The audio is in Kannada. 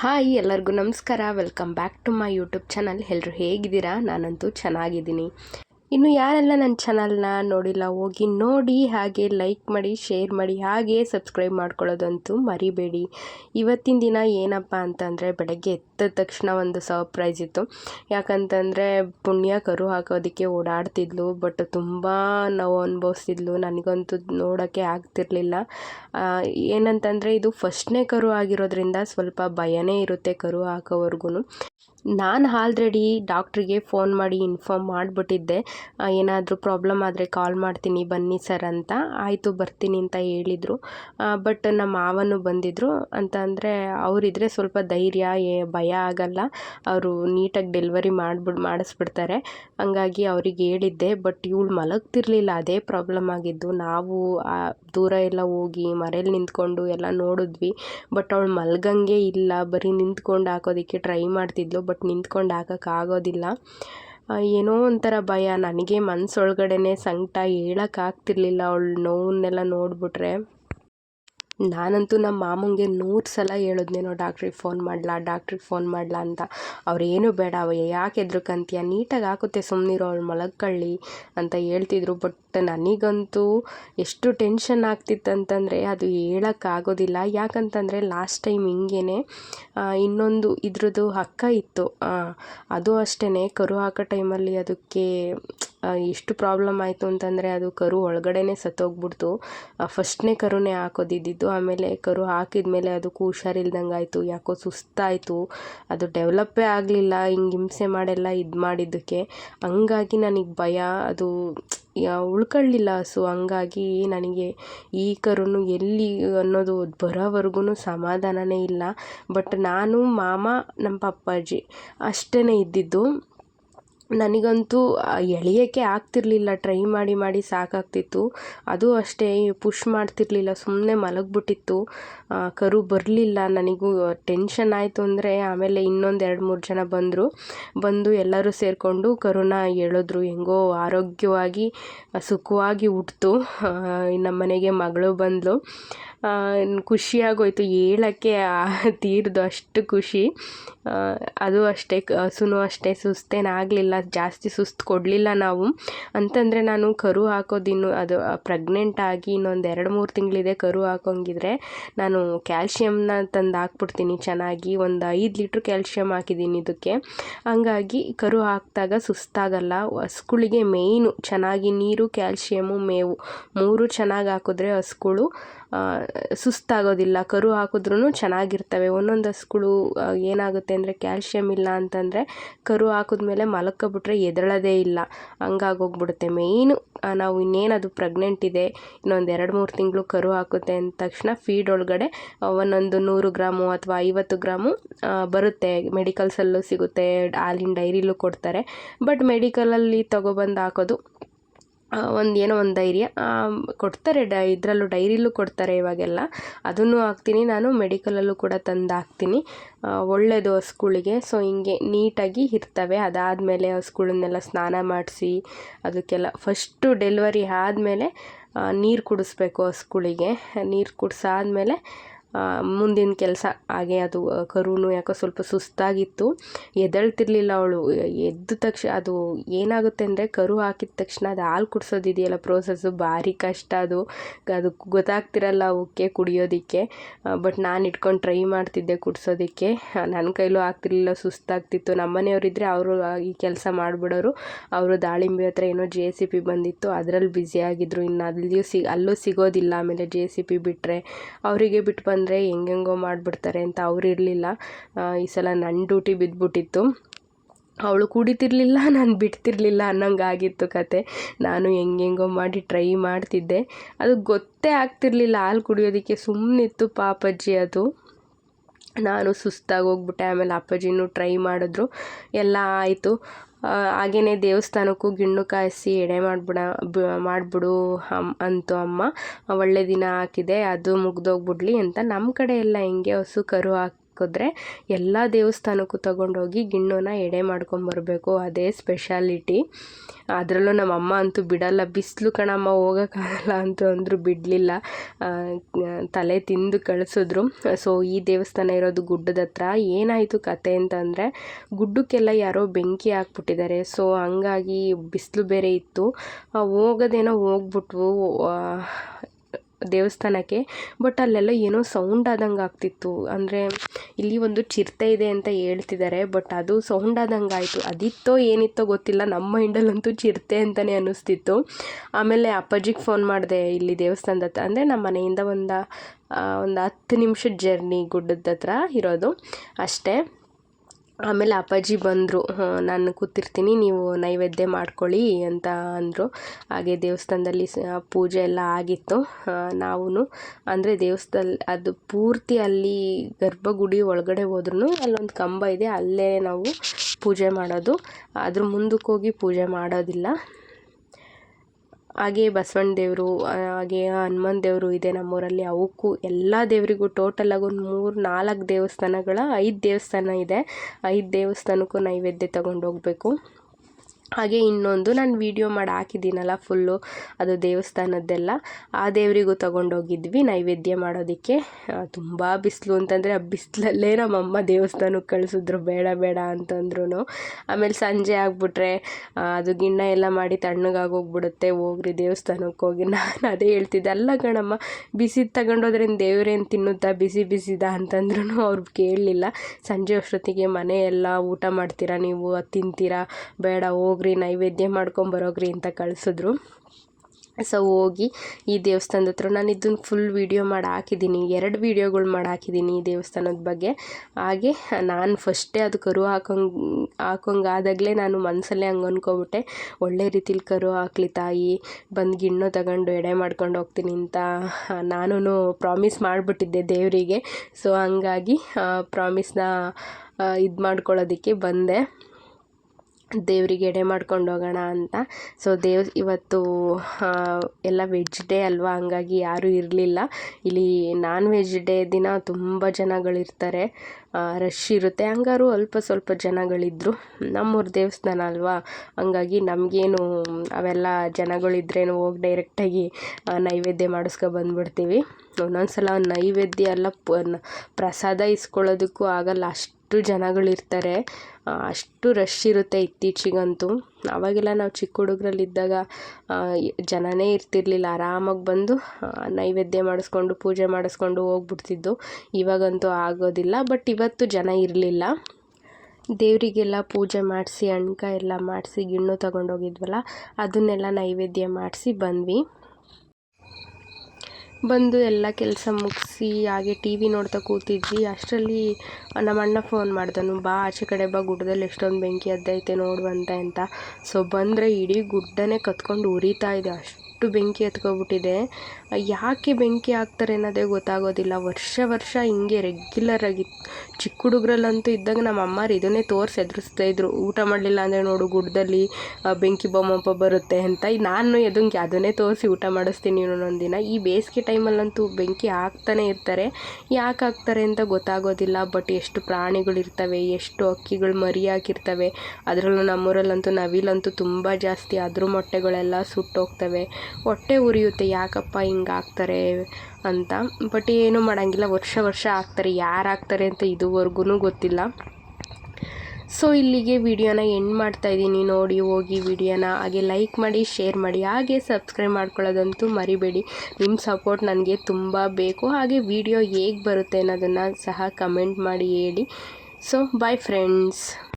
ಹಾಯ್ ಎಲ್ಲರಿಗೂ ನಮಸ್ಕಾರ. Welcome back to my YouTube channel ಎಲ್ಲರೂ ಹೇಗಿದ್ದೀರಾ? ನಾನಂತೂ ಚೆನ್ನಾಗಿದ್ದೀನಿ. ಇನ್ನು ಯಾರೆಲ್ಲ ನನ್ನ ಚಾನಲ್ನ ನೋಡಿಲ್ಲ, ಹೋಗಿ ನೋಡಿ, ಹಾಗೆ ಲೈಕ್ ಮಾಡಿ ಶೇರ್ ಮಾಡಿ, ಹಾಗೆ ಸಬ್ಸ್ಕ್ರೈಬ್ ಮಾಡ್ಕೊಳ್ಳೋದಂತೂ ಮರಿಬೇಡಿ. ಇವತ್ತಿನ ದಿನ ಏನಪ್ಪ ಅಂತಂದರೆ ಬೆಳಗ್ಗೆ ಎದ್ದ ತಕ್ಷಣ ಒಂದು ಸರ್ಪ್ರೈಸ್ ಇತ್ತು. ಯಾಕಂತಂದರೆ ಪುಣ್ಯ ಕರು ಹಾಕೋದಕ್ಕೆ ಓಡಾಡ್ತಿದ್ಲು ಬಟ್ ತುಂಬ ನಾವು ಅನುಭವಿಸ್ತಿದ್ಲು. ನನಗಂತೂ ನೋಡೋಕ್ಕೆ ಆಗ್ತಿರ್ಲಿಲ್ಲ. ಏನಂತಂದರೆ ಇದು ಫಸ್ಟ್ನೇ ಕರು ಆಗಿರೋದ್ರಿಂದ ಸ್ವಲ್ಪ ಭಯನೇ ಇರುತ್ತೆ ಕರು ಹಾಕೋವರೆಗೂ ನಾನು ಆಲ್ರೆಡಿ ಡಾಕ್ಟ್ರಿಗೆ ಫೋನ್ ಮಾಡಿ ಇನ್ಫಾರ್ಮ್ ಮಾಡಿಬಿಟ್ಟಿದ್ದೆ. ಏನಾದರೂ ಪ್ರಾಬ್ಲಮ್ ಆದರೆ ಕಾಲ್ ಮಾಡ್ತೀನಿ, ಬನ್ನಿ ಸರ್ ಅಂತ. ಆಯಿತು, ಬರ್ತೀನಿ ಅಂತ ಹೇಳಿದರು. ಬಟ್ ನಮ್ಮ ಮಾವನು ಬಂದಿದ್ದರು ಅಂತ ಅಂದರೆ ಅವರಿದ್ರೆ ಸ್ವಲ್ಪ ಧೈರ್ಯ, ಏ, ಭಯ ಆಗಲ್ಲ. ಅವರು ನೀಟಾಗಿ ಡೆಲಿವರಿ ಮಾಡಿಬಿಡ್, ಮಾಡಿಸ್ಬಿಡ್ತಾರೆ. ಹಂಗಾಗಿ ಅವ್ರಿಗೆ ಹೇಳಿದ್ದೆ, ಬಟ್ ಇವಳು ಮಲಗ್ತಿರ್ಲಿಲ್ಲ. ಅದೇ ಪ್ರಾಬ್ಲಮ್ ಆಗಿದ್ದು. ನಾವು ದೂರ ಎಲ್ಲ ಹೋಗಿ ಮರೇಲಿ ನಿಂತ್ಕೊಂಡು ಎಲ್ಲ ನೋಡಿದ್ವಿ. ಬಟ್ ಅವಳು ಮಲಗಂಗೆ ಇಲ್ಲ. ಬರೀ ನಿಂತ್ಕೊಂಡು ಹಾಕೋದಕ್ಕೆ ಟ್ರೈ ಮಾಡ್ತಿದ್ಲು. ಬಟ್ ನಿಂತ್ಕೊಂಡು ಹಾಕೋಕ್ಕಾಗೋದಿಲ್ಲ ಆ, ಏನೋ ಒಂಥರ ಭಯ. ನನಗೆ ಮನಸ್ಸೊಳಗಡೆನೆ ಸಂಕಟ. ಹೇಳೋಕ್ಕಾಗ್ತಿರ್ಲಿಲ್ಲ ಅವಳ ನೋವನ್ನೆಲ್ಲ ನೋಡಿಬಿಟ್ರೆ. ನಾನಂತೂ ನಮ್ಮ ಮಾಮಂಗೆ ನೂರು ಸಲ ಹೇಳಿದ್ನೇನೋ ಡಾಕ್ಟ್ರಿಗೆ ಫೋನ್ ಮಾಡಲಾ, ಡಾಕ್ಟ್ರಿಗೆ ಫೋನ್ ಮಾಡಲಾ ಅಂತ. ಅವ್ರೇನು ಬೇಡ, ಅವ ಯಾಕೆ ಹೆದ್ರಕಂತೀಯ? ನೀಟಾಗಿ ಹಾಕುತ್ತೆ ಸುಮ್ಮನಿರೋ ಅವಳು ಮಲಗ್ಕೊಳ್ಳಿ ಅಂತ ಹೇಳ್ತಿದ್ರು. ಬಟ್ ನನಗಂತೂ ಎಷ್ಟು ಟೆನ್ಷನ್ ಆಗ್ತಿತ್ತಂತಂದರೆ, ಅದು ಹೇಳೋಕ್ಕಾಗೋದಿಲ್ಲ. ಯಾಕಂತಂದರೆ, ಲಾಸ್ಟ್ ಟೈಮ್ ಹಿಂಗೇನೆ ಇನ್ನೊಂದು ಇದ್ರದ್ದು ಅಕ್ಕ ಇತ್ತು. ಅದು ಅಷ್ಟೇ ಕರು ಹಾಕೋ ಟೈಮಲ್ಲಿ ಅದಕ್ಕೆ ಎಷ್ಟು ಪ್ರಾಬ್ಲಮ್ ಆಯಿತು ಅಂತಂದರೆ ಅದು ಕರು ಒಳಗಡೆನೇ ಸತ್ತೋಗ್ಬಿಡ್ತು. ಫಸ್ಟ್ನೇ ಕರುನೇ ಹಾಕೋದಿದ್ದಿದ್ದು, ಆಮೇಲೆ ಕರು ಹಾಕಿದ ಮೇಲೆ ಅದಕ್ಕೂ ಹುಷಾರಿಲ್ದಂಗೆ ಆಯಿತು ಯಾಕೋ ಸುಸ್ತಾಯಿತು. ಅದು ಡೆವಲಪ್ಪೇ ಆಗಲಿಲ್ಲ, ಹಿಂಗೆ ಹಿಂಸೆ ಮಾಡೆಲ್ಲ ಇದು ಮಾಡಿದ್ದಕ್ಕೆ. ಹಂಗಾಗಿ ನನಗೆ ಭಯ, ಅದು ಉಳ್ಕೊಳ್ಳಿಲ್ಲ. ಹಸು ಹಂಗಾಗಿ ನನಗೆ ಈ ಕರುನು ಎಲ್ಲಿ ಅನ್ನೋದು ಬರೋವರೆಗೂ ಸಮಾಧಾನನೇ ಇಲ್ಲ. ಬಟ್ ನಾನು ಮಾಮ ನಮ್ಮ ಪಪ್ಪಾಜಿ ಅಷ್ಟೇ ಇದ್ದಿದ್ದು. ನನಗಂತೂ ಎಳಿಯೋಕ್ಕೆ ಆಗ್ತಿರ್ಲಿಲ್ಲ. ಟ್ರೈ ಮಾಡಿ ಮಾಡಿ ಸಾಕಾಗ್ತಿತ್ತು. ಅದು ಅಷ್ಟೇ, ಪುಷ್ ಮಾಡ್ತಿರ್ಲಿಲ್ಲ. ಸುಮ್ಮನೆ ಮಲಗಿಬಿಟ್ಟಿತ್ತು. ಕರು ಬರಲಿಲ್ಲ. ನನಗೂ ಟೆನ್ಷನ್ ಆಯಿತು ಅಂದರೆ, ಆಮೇಲೆ ಇನ್ನೊಂದು ಎರಡು ಮೂರು ಜನ ಬಂದರು. ಬಂದು ಎಲ್ಲರೂ ಸೇರಿಕೊಂಡು ಕರುನ ಎಳೆದ್ರು. ಹೆಂಗೋ ಆರೋಗ್ಯವಾಗಿ, ಸುಖವಾಗಿ ಹುಟ್ತು. ನಮ್ಮ ಮನೆಗೆ ಮಗಳು ಬಂದಳು ಖುಷಿಯಾಗೋಯ್ತು. ಹೇಳೋಕ್ಕೆ ತೀರ್ದು ಅಷ್ಟು ಖುಷಿ. ಅದು ಅಷ್ಟೇ ಹಸುನೂ ಅಷ್ಟೇ, ಸುಸ್ತೇನಾಗಲಿಲ್ಲ. ಜಾಸ್ತಿ ಸುಸ್ತು ಕೊಡಲಿಲ್ಲ ನಾವು. ಅಂತಂದರೆ ನಾನು ಕರು ಹಾಕೋದಿನ್ನು ಅದು ಪ್ರೆಗ್ನೆಂಟ್ ಆಗಿ ಇನ್ನೊಂದು ಎರಡು ಮೂರು ತಿಂಗಳಿದೆ ಕರು ಹಾಕೋಂಗಿದ್ರೆ, ನಾನು ಕ್ಯಾಲ್ಶಿಯಮ್ನ ತಂದು ಹಾಕ್ಬಿಡ್ತೀನಿ ಚೆನ್ನಾಗಿ. ಒಂದು ಐದು ಲೀಟ್ರ್ ಕ್ಯಾಲ್ಶಿಯಮ್ ಹಾಕಿದ್ದೀನಿ ಇದಕ್ಕೆ. ಹಂಗಾಗಿ ಕರು ಹಾಕಿದಾಗ ಸುಸ್ತಾಗಲ್ಲ. ಹಸ್ಗಳಿಗೆ ಮೇಯ್ನು. ಚೆನ್ನಾಗಿ ನೀರು, ಕ್ಯಾಲ್ಶಿಯಮು, ಮೇವು, ಮೂರು ಚೆನ್ನಾಗಿ ಹಾಕಿದ್ರೆ ಹಸ್ಗಳು ಸುಸ್ತಾಗೋದಿಲ್ಲ, ಕರು ಹಾಕಿದ್ರೂ ಚೆನ್ನಾಗಿರ್ತವೆ. ಒಂದೊಂದು ಹಸುಗಳು ಏನಾಗುತ್ತೆ ಅಂದರೆ ಕ್ಯಾಲ್ಶಿಯಮ್ ಇಲ್ಲ ಅಂತಂದರೆ ಕರು ಹಾಕಿದ್ಮೇಲೆ ಮಲಕ್ಕೊಬಿಟ್ರೆ ಎದಳೋದೇ ಇಲ್ಲ. ಹಂಗಾಗೋಗ್ಬಿಡುತ್ತೆ. ಮೇಯ್ನು ನಾವು ಇನ್ನೇನದು ಪ್ರೆಗ್ನೆಂಟ್ ಇದೆ, ಇನ್ನೊಂದು ಎರಡು ಮೂರು ತಿಂಗಳು ಕರು ಹಾಕುತ್ತೆ ಅಂದ ತಕ್ಷಣ ಫೀಡ್ ಒಳಗಡೆ ಒಂದೊಂದು ನೂರು ಗ್ರಾಮು ಅಥವಾ ಐವತ್ತು ಗ್ರಾಮು ಬರುತ್ತೆ. ಮೆಡಿಕಲ್ಸಲ್ಲೂ ಸಿಗುತ್ತೆ, ಹಾಲಿನ ಡೈರಿಲೂ ಕೊಡ್ತಾರೆ. ಬಟ್ ಮೆಡಿಕಲಲ್ಲಿ ತೊಗೊಬಂದು ಹಾಕೋದು ಒಂದು ಏನೋ ಒಂದು ಧೈರ್ಯ ಕೊಡ್ತಾರೆ ಡೈ, ಇದರಲ್ಲೂ ಡೈರಿಲೂ ಕೊಡ್ತಾರೆ ಇವಾಗೆಲ್ಲ. ಅದನ್ನು ಹಾಕ್ತೀನಿ, ನಾನು ಮೆಡಿಕಲಲ್ಲೂ ಕೂಡ ತಂದು ಹಾಕ್ತೀನಿ. ಒಳ್ಳೆಯದು ಹಸುಗಳಿಗೆ ಸೊ ಹಿಂಗೆ ನೀಟಾಗಿ ಇರ್ತವೆ. ಅದಾದಮೇಲೆ ಹಸುಗಳನ್ನೆಲ್ಲ ಸ್ನಾನ ಮಾಡಿಸಿ, ಅದಕ್ಕೆಲ್ಲ ಫಸ್ಟು ಡೆಲಿವರಿ ಆದಮೇಲೆ ನೀರು ಕುಡಿಸ್ಬೇಕು ಹಸುಗಳಿಗೆ ನೀರು ಕುಡಿಸಾದ್ಮೇಲೆ ಮುಂದಿನ ಕೆಲಸ. ಹಾಗೆ ಅದು ಕರುನು ಯಾಕೋ ಸ್ವಲ್ಪ ಸುಸ್ತಾಗಿತ್ತು. ಎದ್ದೇಳ್ತಿರ್ಲಿಲ್ಲ ಅವಳು. ಎದ್ದ ತಕ್ಷಣ ಅದು ಏನಾಗುತ್ತೆ ಅಂದರೆ, ಕರು ಹಾಕಿದ ತಕ್ಷಣ ಅದು ಹಾಲು ಕುಡಿಸೋದಿದೆಯಲ್ಲ ಪ್ರೋಸೆಸ್ಸು ಭಾರಿ ಕಷ್ಟ ಅದು. ಅದು ಗೊತ್ತಾಗ್ತಿರಲ್ಲ ಅವಕ್ಕೆ ಕುಡಿಯೋದಕ್ಕೆ. ಬಟ್ ನಾನು ಇಟ್ಕೊಂಡು ಟ್ರೈ ಮಾಡ್ತಿದ್ದೆ ಕುಡಿಸೋದಕ್ಕೆ. ನನ್ನ ಕೈಲೂ ಆಗ್ತಿರ್ಲಿಲ್ಲ, ಸುಸ್ತಾಗ್ತಿತ್ತು. ನಮ್ಮ ಮನೆಯವರಿದ್ದರೆ ಅವರು ಈ ಕೆಲಸ ಮಾಡಿಬಿಡೋರು. ಅವರು ದಾಳಿಂಬೆ ಹತ್ರ ಏನೋ ಜೆ ಸಿ ಪಿ ಬಂದಿತ್ತು. ಅದರಲ್ಲಿ ಬ್ಯುಸಿಯಾಗಿದ್ದರು ಇನ್ನು ಅಲ್ಲಿಯೂ ಸಿ, ಅಲ್ಲೂ ಸಿಗೋದಿಲ್ಲ. ಆಮೇಲೆ ಜೆ ಸಿ ಪಿ ಬಿಟ್ಟರೆ ಅವರಿಗೆ ಬಿಟ್ಟು ಬಂದರೆ ಹೆಂಗೆಂಗೋ ಮಾಡಿಬಿಡ್ತಾರೆ ಅಂತ ಅವ್ರು ಇರಲಿಲ್ಲ. ಈ ಸಲ ನನ್ನ ಡ್ಯೂಟಿ ಬಿದ್ದುಬಿಟ್ಟಿತ್ತು ಅವಳು ಕುಡಿತಿರ್ಲಿಲ್ಲ, ನಾನು ಬಿಡ್ತಿರ್ಲಿಲ್ಲ ಅನ್ನಂಗಾಗಿತ್ತು ಕತೆ. ನಾನು ಹೆಂಗೆಂಗೋ ಮಾಡಿ ಟ್ರೈ ಮಾಡ್ತಿದ್ದೆ. ಅದು ಗೊತ್ತೇ ಆಗ್ತಿರ್ಲಿಲ್ಲ, ಹಾಲು ಕುಡಿಯೋದಕ್ಕೆ ಸುಮ್ಮನಿತ್ತು ಪಾಪಜ್ಜಿ ಅದು. ನಾನು ಸುಸ್ತಾಗಿ ಹೋಗ್ಬಿಟ್ಟೆ, ಆಮೇಲೆ ಅಪ್ಪಾಜಿನೂ ಟ್ರೈ ಮಾಡಿದ್ರು. ಎಲ್ಲ ಆಯಿತು. ಹಾಗೆಯೇ ದೇವಸ್ಥಾನಕ್ಕೂ ಗಿಣ್ಣು ಕಾಯಿಸಿ ಎಡೆ ಮಾಡಿಬಿಡ ಮಾಡಿಬಿಡು ಅಮ್, ಅಂತು ಅಮ್ಮ. ಒಳ್ಳೆ ದಿನ ಹಾಕಿದೆ, ಅದು ಮುಗ್ದೋಗ್ಬಿಡ್ಲಿ ಅಂತ ನಮ್ಮ ಕಡೆ ಎಲ್ಲ ಹೆಂಗೆ ಹಸು, ಕರು ಹಾಕಿ ಸಿಕ್ಕಿದ್ರೆ ಎಲ್ಲ ದೇವಸ್ಥಾನಕ್ಕೂ ತಗೊಂಡೋಗಿ ಗಿಣ್ಣನ ಎಡೆ ಮಾಡ್ಕೊಂಬರ್ಬೇಕು ಅದೇ ಸ್ಪೆಷಾಲಿಟಿ ಅದರಲ್ಲೂ ನಮ್ಮ ಅಮ್ಮ ಅಂತೂ ಬಿಡಲ್ಲ, ಬಿಸಿಲು ಕಣಮ್ಮ ಹೋಗೋಕ್ಕಾಗಲ್ಲ ಅಂತ ಅಂದರೂ ಬಿಡಲಿಲ್ಲ. ತಲೆ ತಿಂದು ಕಳಿಸಿದ್ರು. ಸೊ ಈ ದೇವಸ್ಥಾನ ಇರೋದು ಗುಡ್ಡದ ಹತ್ರ. ಏನಾಯಿತು ಕತೆ ಅಂತಂದರೆ, ಗುಡ್ಡಕ್ಕೆಲ್ಲ ಯಾರೋ ಬೆಂಕಿ ಹಾಕ್ಬಿಟ್ಟಿದ್ದಾರೆ. ಸೊ ಹಂಗಾಗಿ ಬಿಸಿಲು ಬೇರೆ ಇತ್ತು. ಹೋಗೋದೇನೋ ಹೋಗ್ಬಿಟ್ವು. ದೇವಸ್ಥಾನಕ್ಕೆ ಬಟ್ ಅಲ್ಲೆಲ್ಲ ಏನೋ ಸೌಂಡ್ ಆದಂಗೆ ಆಗ್ತಿತ್ತು. ಅಂದರೆ ಇಲ್ಲಿ ಒಂದು ಚಿರತೆ ಇದೆ ಅಂತ ಹೇಳ್ತಿದ್ದಾರೆ ಬಟ್ ಅದು ಸೌಂಡ್ ಆದಂಗೆ ಆಯಿತು. ಅದಿತ್ತೋ ಏನಿತ್ತೋ ಗೊತ್ತಿಲ್ಲ, ನಮ್ಮ ಮೈಂಡಲ್ಲಂತೂ ಚಿರತೆ ಅಂತಲೇ ಅನ್ನಿಸ್ತಿತ್ತು. ಆಮೇಲೆ ಅಪ್ಪಾಜಿಗೆ ಫೋನ್ ಮಾಡಿದೆ ಇಲ್ಲಿ ದೇವಸ್ಥಾನದ ಹತ್ರ. ಅಂದರೆ ನಮ್ಮ ಮನೆಯಿಂದ ಒಂದು ಒಂದು ಹತ್ತು ನಿಮಿಷದ ಜರ್ನಿ ಗುಡ್ಡದ ಹತ್ರ ಇರೋದು. ಅಷ್ಟೇ. ಆಮೇಲೆ ಅಪ್ಪಾಜಿ ಬಂದರು ನಾನು ಕೂತಿರ್ತೀನಿ, ನೀವು ನೈವೇದ್ಯ ಮಾಡ್ಕೊಳ್ಳಿ ಅಂತ ಅಂದರು. ಹಾಗೆ ದೇವಸ್ಥಾನದಲ್ಲಿ ಪೂಜೆ ಎಲ್ಲ ಆಗಿತ್ತು. ನಾವು ಅಂದರೆ ದೇವಸ್ಥಾನದಲ್ಲಿ ಅದು ಪೂರ್ತಿ ಅಲ್ಲಿ ಗರ್ಭಗುಡಿ ಒಳಗಡೆ ಹೋದ್ರೂ ಅಲ್ಲೊಂದು ಕಂಬ ಇದೆ, ಅಲ್ಲೇ ನಾವು ಪೂಜೆ ಮಾಡೋದು. ಅದ್ರ ಮುಂದಕ್ಕೆ ಹೋಗಿ ಪೂಜೆ ಮಾಡೋದಿಲ್ಲ. ಹಾಗೆ ಬಸವಣ್ಣ ದೇವರು ಹಾಗೆ ಹನುಮಾನ್ ದೇವರು ಇದೆ ನಮ್ಮೂರಲ್ಲಿ. ಅವಕ್ಕೂ ಎಲ್ಲ ದೇವರಿಗೂ ಟೋಟಲಾಗಿ ಒಂದು ಮೂರು, ನಾಲ್ಕು ದೇವಸ್ಥಾನಗಳ ಐದು ದೇವಸ್ಥಾನ ಇದೆ. ಐದು ದೇವಸ್ಥಾನಕ್ಕೂ ನೈವೇದ್ಯ ತಗೊಂಡೋಗ್ಬೇಕು ಹಾಗೆ ಇನ್ನೊಂದು ನಾನು ವೀಡಿಯೋ ಮಾಡಿ ಹಾಕಿದ್ದೀನಲ್ಲ ಫುಲ್ಲು ಅದು ದೇವಸ್ಥಾನದ್ದೆಲ್ಲ, ಆ ದೇವರಿಗೂ ತಗೊಂಡೋಗಿದ್ವಿ ನೈವೇದ್ಯ ಮಾಡೋದಕ್ಕೆ. ತುಂಬ ಬಿಸಿಲು ಅಂತಂದರೆ ಆ ಬಿಸಿಲಲ್ಲೇ ನಮ್ಮಮ್ಮ ದೇವಸ್ಥಾನಕ್ಕೆ ಕಳಿಸಿದ್ರು, ಬೇಡ ಬೇಡ ಅಂತಂದ್ರು ಆಮೇಲೆ ಸಂಜೆ ಆಗಿಬಿಟ್ರೆ ಅದು ಗಿಣ್ಣ ಎಲ್ಲ ಮಾಡಿ ತಣ್ಣಗಾಗೋಗ್ಬಿಡುತ್ತೆ, ಹೋಗ್ರಿ ದೇವಸ್ಥಾನಕ್ಕೆ ಹೋಗಿ. ನಾನು ಅದೇ ಹೇಳ್ತಿದ್ದೆ, ಅಲ್ಲ ಕಣಮ್ಮ, ಬಿಸಿ ತಗೊಂಡೋದ್ರಿಂದ ದೇವ್ರೇನು ತಿನ್ನುತ್ತಾ, ಬಿಸಿ ಬಿಸಿದ ಅಂತಂದ್ರೂ ಅವ್ರು ಕೇಳಲಿಲ್ಲ. ಸಂಜೆ ಅಷ್ಟೊತ್ತಿಗೆ ಮನೆ ಎಲ್ಲ ಊಟ ಮಾಡ್ತೀರಾ ನೀವು ತಿಂತೀರಾ, ಬೇಡ ಹೋಗಿ ಹೋಗ್ರಿ, ನೈವೇದ್ಯ ಮಾಡ್ಕೊಂಬರೋಗ್ರಿ ಅಂತ ಕಳಿಸಿದ್ರು. ಸೊ ಹೋಗಿ ಈ ದೇವಸ್ಥಾನದ ಹತ್ರ ನಾನು ಇದನ್ನು ಫುಲ್ ವೀಡಿಯೋ ಮಾಡಿ ಹಾಕಿದ್ದೀನಿ ಎರಡು ವೀಡಿಯೋಗಳು ಮಾಡಿ ಹಾಕಿದ್ದೀನಿ ಈ ದೇವಸ್ಥಾನದ ಬಗ್ಗೆ. ಹಾಗೆ ನಾನು ಫಸ್ಟೇ ಅದು ಕರು ಹಾಕೊಂಗೆ ಹಾಕೊಂಗಾದಾಗಲೇ ನಾನು ಮನಸ್ಸಲ್ಲೇ ಹಂಗೆ ಅಂದ್ಕೊಬಿಟ್ಟೆ ಒಳ್ಳೆ ರೀತಿಲಿ ಕರು ಹಾಕ್ಲಿ ತಾಯಿ, ಬಂದು ಗಿಣ್ಣು ತಗೊಂಡು ಎಡೆ ಮಾಡ್ಕೊಂಡು ಹೋಗ್ತೀನಿ ಅಂತ ನಾನು ಪ್ರಾಮಿಸ್ ಮಾಡಿಬಿಟ್ಟಿದ್ದೆ ದೇವರಿಗೆ. ಸೊ ಹಂಗಾಗಿ ಪ್ರಾಮಿಸ್ನ ಇದು ಮಾಡ್ಕೊಳ್ಳೋದಕ್ಕೆ ಬಂದೆ. ದೇವರಿಗೆ ಎಡೆ ಮಾಡ್ಕೊಂಡು ಹೋಗೋಣ ಅಂತ. ಸೊ ದೇವ್ ಇವತ್ತು ಎಲ್ಲ ವೆಜ್ ಡೇ ಅಲ್ವಾ? ಹಂಗಾಗಿ ಯಾರೂ ಇರಲಿಲ್ಲ. ಇಲ್ಲಿ ನಾನ್ ವೆಜ್ ಡೇ ದಿನ ತುಂಬ ಜನಗಳಿರ್ತಾರೆ. ರಶ್ ಇರುತ್ತೆ. ಹಂಗಾರು ಅಲ್ಪ ಸ್ವಲ್ಪ ಜನಗಳಿದ್ದರು ನಮ್ಮೂರು ದೇವಸ್ಥಾನ ಅಲ್ವಾ? ಹಂಗಾಗಿ ನಮಗೇನು, ಅವೆಲ್ಲ ಜನಗಳಿದ್ರೇನು ಹೋಗಿ ಡೈರೆಕ್ಟಾಗಿ ನೈವೇದ್ಯ ಮಾಡಿಸ್ಕೊ ಬಂದ್ಬಿಡ್ತೀವಿ. ಒಂದೊಂದು ಸಲ ನೈವೇದ್ಯ ಎಲ್ಲ ಪ್ರಸಾದ ಇಸ್ಕೊಳ್ಳೋದಕ್ಕೂ ಆಗಲ್ಲ. ಅಷ್ಟು ಅಷ್ಟು ಜನಗಳಿರ್ತಾರೆ. ಅಷ್ಟು ರಶ್ ಇರುತ್ತೆ ಇತ್ತೀಚಿಗಂತೂ. ಆವಾಗೆಲ್ಲ ನಾವು ಚಿಕ್ಕ ಹುಡುಗರಲ್ಲಿದ್ದಾಗ ಜನನೇ ಇರ್ತಿರ್ಲಿಲ್ಲ. ಆರಾಮಾಗಿ ಬಂದು ನೈವೇದ್ಯ ಮಾಡಿಸ್ಕೊಂಡು, ಪೂಜೆ ಮಾಡಿಸ್ಕೊಂಡು ಹೋಗ್ಬಿಡ್ತಿದ್ದು. ಇವಾಗಂತೂ ಆಗೋದಿಲ್ಲ, ಬಟ್ ಇವತ್ತು ಜನ ಇರಲಿಲ್ಲ. ದೇವರಿಗೆಲ್ಲ ಪೂಜೆ ಮಾಡಿಸಿ, ಅಣ್ಕ ಎಲ್ಲ ಮಾಡಿಸಿ, ಗಿಣ್ಣು ತಗೊಂಡೋಗಿದ್ವಲ್ಲ, ಅದನ್ನೆಲ್ಲ ನೈವೇದ್ಯ ಮಾಡಿಸಿ ಬಂದ್ವಿ. ಬಂದು ಎಲ್ಲ ಕೆಲಸ ಮುಗಿಸಿ ಹಾಗೆ ಟಿ ವಿ ನೋಡ್ತಾ ಕೂತಿದ್ವಿ. ಅಷ್ಟರಲ್ಲಿ ನಮ್ಮ ಅಣ್ಣ ಫೋನ್ ಮಾಡಿದನು, ಬಾ ಆಚೆ ಕಡೆ ಬಾ, ಗುಡ್ಡದಲ್ಲಿ ಎಷ್ಟೊಂದು ಬೆಂಕಿ ಹದ್ದೈತೆ ನೋಡುವಂತೆ ಅಂತ ಸೊ ಬಂದರೆ ಇಡೀ ಗುಡ್ಡನೇ ಕತ್ಕೊಂಡು ಉರಿತಾ ಇದೆ ಅಷ್ಟು. ಅಷ್ಟು ಬೆಂಕಿ ಹತ್ಕೊಬಿಟ್ಟಿದೆ ಯಾಕೆ ಬೆಂಕಿ ಹಾಕ್ತಾರೆ ಅನ್ನೋದೇ ಗೊತ್ತಾಗೋದಿಲ್ಲ. ವರ್ಷ ವರ್ಷ ಹಿಂಗೆ ರೆಗ್ಯುಲರಾಗಿ ಚಿಕ್ಕ ಹುಡುಗ್ರಲ್ಲಂತೂ ಇದ್ದಾಗ ನಮ್ಮ ಅಮ್ಮಾರು ಇದನ್ನೇ ತೋರಿಸಿ ಎದುರಿಸ್ತಾ ಇದ್ರು. ಊಟ ಮಾಡಲಿಲ್ಲ ಅಂದರೆ ನೋಡು ಗುಡ್ಡದಲ್ಲಿ ಬೆಂಕಿ ಬೊಮ್ಮಪ್ಪ ಬರುತ್ತೆ ಅಂತ. ನಾನು ಎದಂಗೆ ಅದನ್ನೇ ತೋರಿಸಿ ಊಟ ಮಾಡಿಸ್ತೀನಿ ಇನ್ನೊಂದು ದಿನ ಈ ಬೇಸಿಗೆ ಟೈಮಲ್ಲಂತೂ ಬೆಂಕಿ ಹಾಕ್ತಾನೆ ಇರ್ತಾರೆ. ಯಾಕೆ ಹಾಕ್ತಾರೆ ಅಂತ ಗೊತ್ತಾಗೋದಿಲ್ಲ. ಬಟ್ ಎಷ್ಟು ಪ್ರಾಣಿಗಳಿರ್ತವೆ ಎಷ್ಟು ಅಕ್ಕಿಗಳು ಮರಿ ಹಾಕಿರ್ತವೆ ಅದರಲ್ಲೂ ನಮ್ಮೂರಲ್ಲಂತೂ ನವಿಲಂತೂ ತುಂಬ ಜಾಸ್ತಿ. ಅದ್ರ ಮೊಟ್ಟೆಗಳೆಲ್ಲ ಸುಟ್ಟೋಗ್ತವೆ. ಹೊಟ್ಟೆ ಉರಿಯುತ್ತೆ, ಯಾಕಪ್ಪ ಹಿಂಗೆ ಹಾಕ್ತಾರೆ ಅಂತ. ಬಟ್ ಏನೂ ಮಾಡೋಂಗಿಲ್ಲ, ವರ್ಷ ವರ್ಷ ಆಗ್ತಾರೆ, ಯಾರು ಆಗ್ತಾರೆ ಅಂತ ಇದುವರೆಗೂ ಗೊತ್ತಿಲ್ಲ. ಸೊ ಇಲ್ಲಿಗೆ ವಿಡಿಯೋನ ಎಂಡ್ ಮಾಡ್ತಾ ಇದ್ದೀನಿ. ನೋಡಿ, ಹೋಗಿ ವಿಡಿಯೋನ ಹಾಗೆ ಲೈಕ್ ಮಾಡಿ ಶೇರ್ ಮಾಡಿ, ಹಾಗೆ ಸಬ್ಸ್ಕ್ರೈಬ್ ಮಾಡ್ಕೊಳ್ಳೋದಂತೂ ಮರಿಬೇಡಿ. ನಿಮ್ಮ ಸಪೋರ್ಟ್ ನನಗೆ ತುಂಬ ಬೇಕು. ಹಾಗೆ ವಿಡಿಯೋ ಹೇಗೆ ಬರುತ್ತೆ ಅನ್ನೋದನ್ನು ಸಹ ಕಮೆಂಟ್ ಮಾಡಿ ಹೇಳಿ. So bye friends